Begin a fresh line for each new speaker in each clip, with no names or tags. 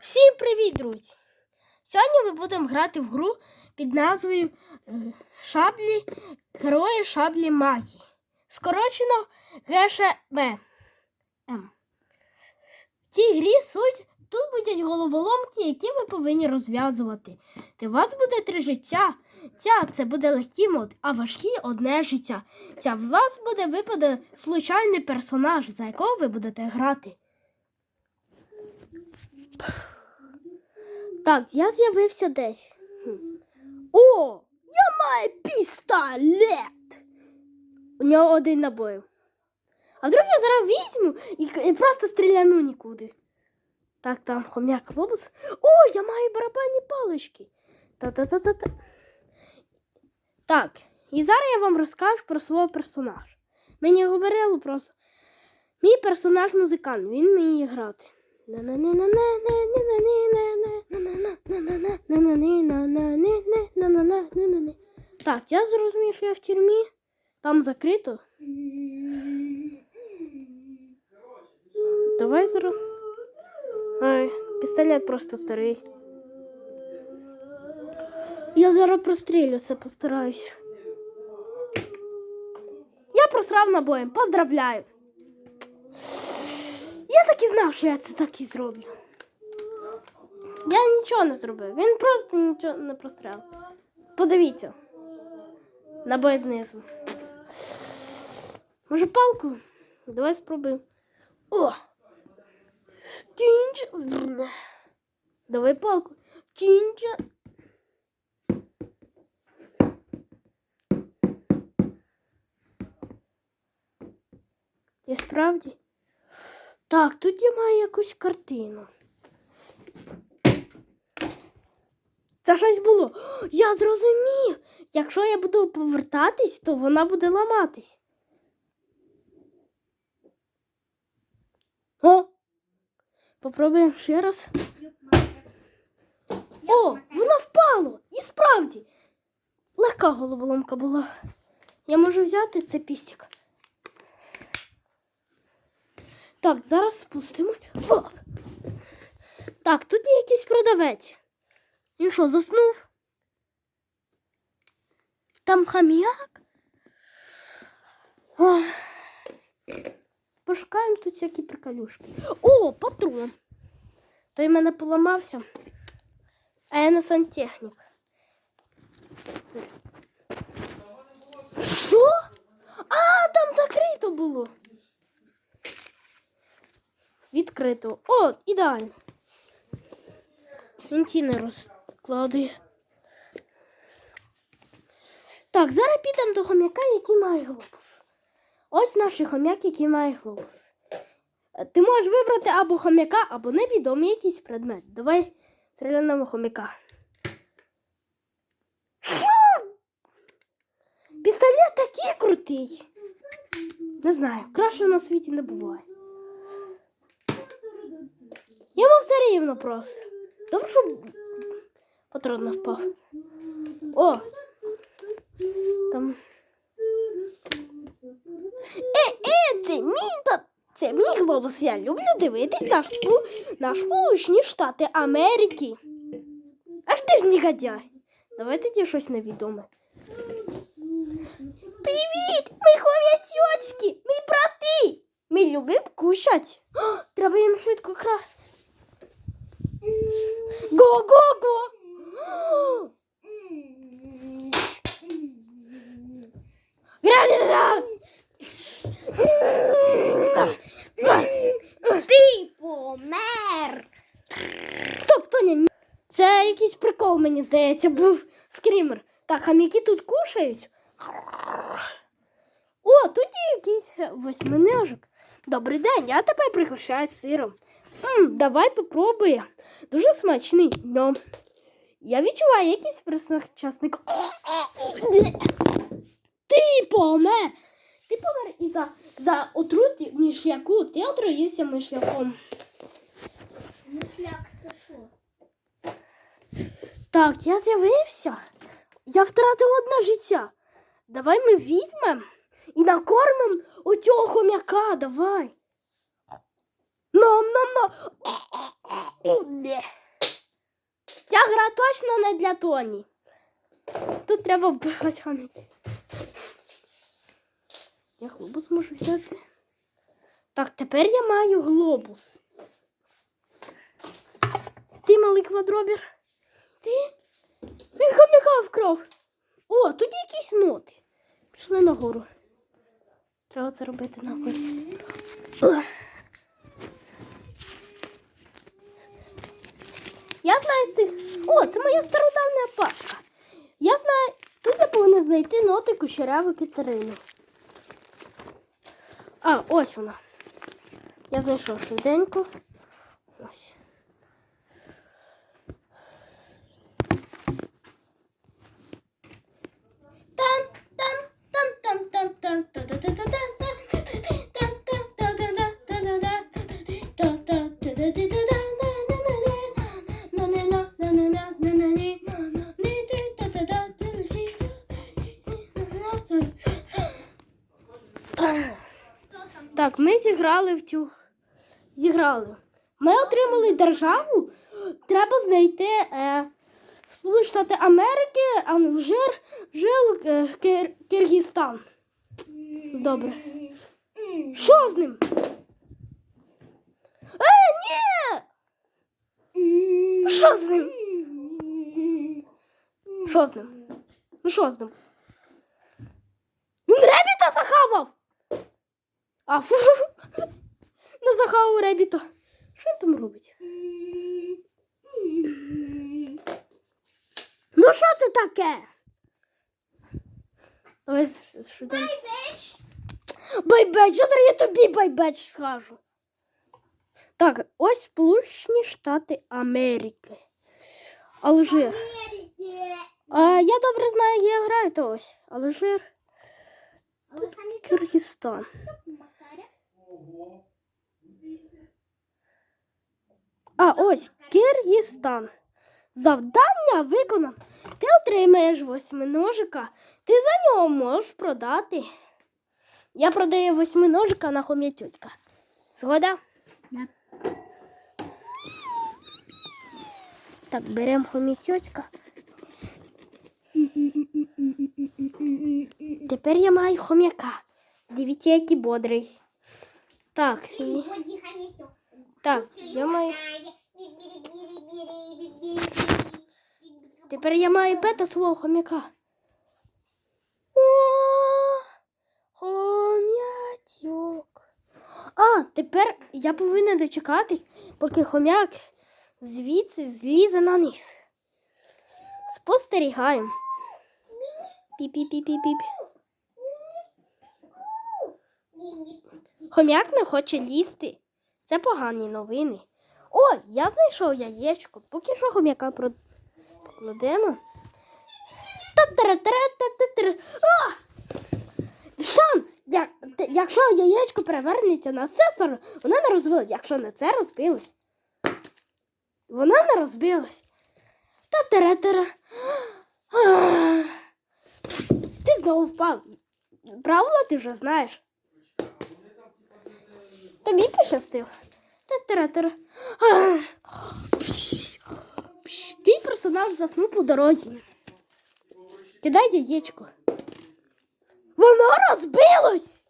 Всім привіт, друзі! Сьогодні ми будемо грати в гру під назвою е, Шаблі Герої Шаблі Магії. Скорочено ГШМ. М. В цій грі суть тут будуть головоломки, які ви повинні розв'язувати. У вас буде три життя. Ця це буде легкий мод, а важкий одне життя. Ця в вас буде випаде случайний персонаж, за якого ви будете грати. Так, я з'явився десь. О, я маю пістолет. У нього один набой. А вдруг я зараз візьму і, просто стріляну нікуди. Так, там хом'як лобус. О, я маю барабанні палички. Та-та-та-та-та. Так, і зараз я вам розкажу про свого персонажа. Мені говорили просто. Мій персонаж музикант, він вміє грати. Так, я зрозумів, що я в тюрмі. Там закрито. Давай зро. Ай, пістолет просто старий. Я зараз прострілюся, постараюсь. Я просрав набоєм. Поздравляю. Так і знав, що я це так і зроблю. Я нічого не зробив. Він просто нічого не прострелив. Подивіться. Набой знизу. Може палку? Давай спробуємо. О! Кінча. Давай палку. Кінча. І справді. Так, тут я маю якусь картину. Це щось було. Я зрозумів. Якщо я буду повертатись, то вона буде ламатись. О! Попробуємо ще раз. О, воно впало! І справді. Легка головоломка була. Я можу взяти це пістик. Так, зараз спустимо. О! Так, тут є якийсь продавець. Він що, заснув? Там хам'як? Пошукаємо тут всякі приколюшки. О, патрон. Той в мене поламався. А я не сантехнік. Що? А, там закрито було. Відкрито. О, ідеально. Він не розкладує. Так, зараз підемо до хом'яка, який має глобус. Ось наш хом'як, який має глобус. Е, Ти можеш вибрати або хом'яка, або невідомий якийсь предмет. Давай стріляємо хом'яка. Пістолет такий крутий. Не знаю, краще на світі не буває. Йому рівно просто. Добре, що патрон впав. О! Там. Е, е, це мій па- Це мій глобус. Я люблю дивитись на, шпу... Сполучені Штати Америки. Ах ти ж негодяй. Давай тоді щось невідоме. Привіт! Ми хом'ятьоцькі! Ми брати! Ми любимо кушать. Треба їм швидко кра. Го-го-го! Ти помер! Стоп, Тоня, це якийсь прикол, мені здається, був скрімер. Так, хам'яки тут кушають. О, тут є якийсь восьминожок. Добрий день, я тебе пригощаю сиром. М, давай попробуємо. Дуже смачний. Ням. Я відчуваю якийсь присмачасник. Ти помер! Ти помер і за, за отрут миш'яку ти отруївся миш'яком.
Мишляк це що?
Так, я з'явився. Я втратив одне життя. Давай ми візьмемо і накормимо оцього хом'яка. Давай. Нам. Ця гра точно не для Тоні. Тут треба хомяків. Я глобус можу взяти. Так, тепер я маю глобус. Ти малий квадробір. Ти? Він хомяка вкрав. О, тут якісь ноти. Пішли нагору. Треба це робити на Я знаю цих. О, це моя стародавня папка. Я знаю, тут я повинна знайти ноти кучеряву Катерину. А, ось вона. Я знайшов швиденько. Ось. Тан Ми в цю. Зіграли. Ми отримали державу. Треба знайти е, Сполучені Штати Америки, Алжир, жив е, Кир- Киргизстан. Добре. Що з ним? Е, ні! Що з ним? Що з ним? Ну що з ним? Він ребіта захавав! А фу. Не захавав ребіта. Що він там робить? Ну що це таке? Давай швиденько.
Байбеч.
Байбеч, зараз я тобі байбеч скажу. Так, ось Сполучені Штати Америки. Алжир.
Америки.
А, я добре знаю географію, то ось. Алжир, Киргизстан.
Макаря.
А, ось Киргизстан. Завдання виконано. Ти отримаєш восьминожика. Ти за нього можеш продати. Я продаю восьминожика на хом'ятютька. Згода?
Да.
Так, беремо хом'ятютька. Тепер я маю хом'яка. Дивіться, який бодрий. Так, і-. Так, я маю. Тепер я маю пета свого хом'яка. О, хом'ятьок. А, тепер я повинен дочекатись, поки хом'як звідси злізе на низ. Спостерігаємо. Піп-піп-піп-піп. Хом'як не хоче лізти. Це погані новини. О, я знайшов яєчко. Поки що хом'яка про- покладемо. Та-тара-тара-та-та-тара. А! Шанс! Я- те- якщо яєчко перевернеться на сторону, вона не розбилась. Якщо на це розбилось. Вона не розбилась. Та-тара-тара. Ти знову впав. Правила ти вже знаєш. Тобі пощастило. Та-тара-тара. Твій персонаж заснув по дорозі. Кидай яєчко. Воно розбилось.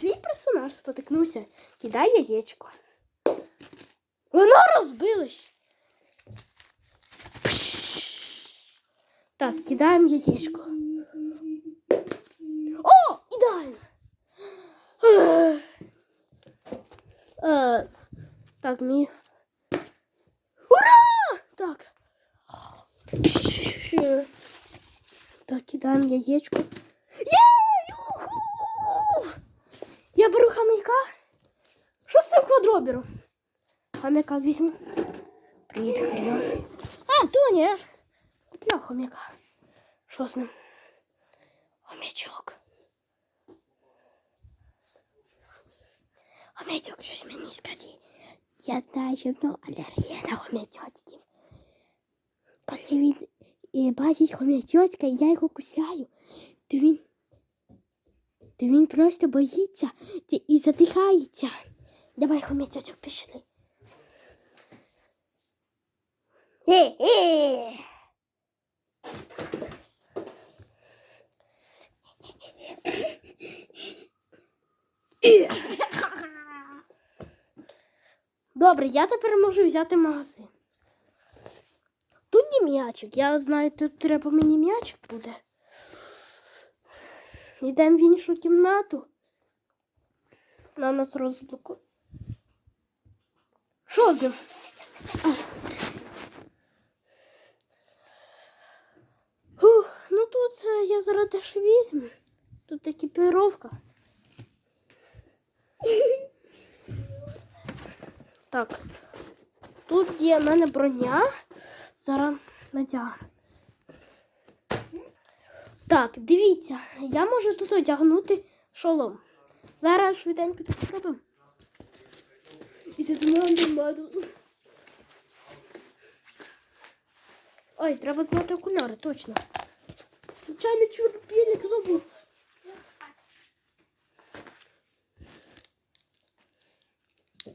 Твій персонаж спотикнувся. Кидай яєчко. Воно розбилось. Так, кидаємо яєчко. Е, Так, мій. Ура! Так. Пш! Так, кидаємо яєчко. Є! Юху! Я беру хам'яка. Що з цим квадробіром? Хам'яка візьму. Привіт, Харіон. А, Тоня, я ж купляв хом'яка. Що з ним? Хомячок, щось мені скажи. Я знаю, що в нього алергія на хомячочків. Коли він е, бачить хомячочка, і я його кусаю, то він, то він просто боїться і задихається. Давай, хомячок, пішли. Е-е! Добре, я тепер можу взяти магазин. Тут не м'ячик. Я знаю, тут треба мені м'ячик буде. Йдемо в іншу кімнату. На нас розблоку. Що? Фух, ну тут е, я зараз теж візьму. Тут екіпіровка. Так. Тут є в мене броня. Зараз надягну. Так, дивіться, я можу тут одягнути шолом. Зараз швиденько тут зробимо. І тут мене Ой, треба зняти окуляри, точно. Звичайно, чурпілік забув.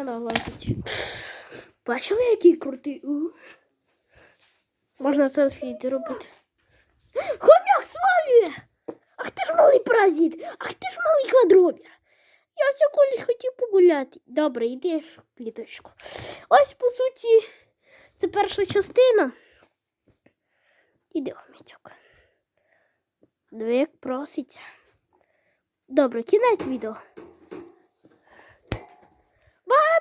Я на лазить. Бачили, який крутий? У. Можна селфі робити. Хомяк свалює! Ах ти ж малий паразит! Ах ти ж малий квадробір! Я все колись хотів погуляти. Добре, йди в кліточку. Ось, по суті, це перша частина. Іди, хомячок. Як проситься. Добре, кінець відео.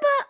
but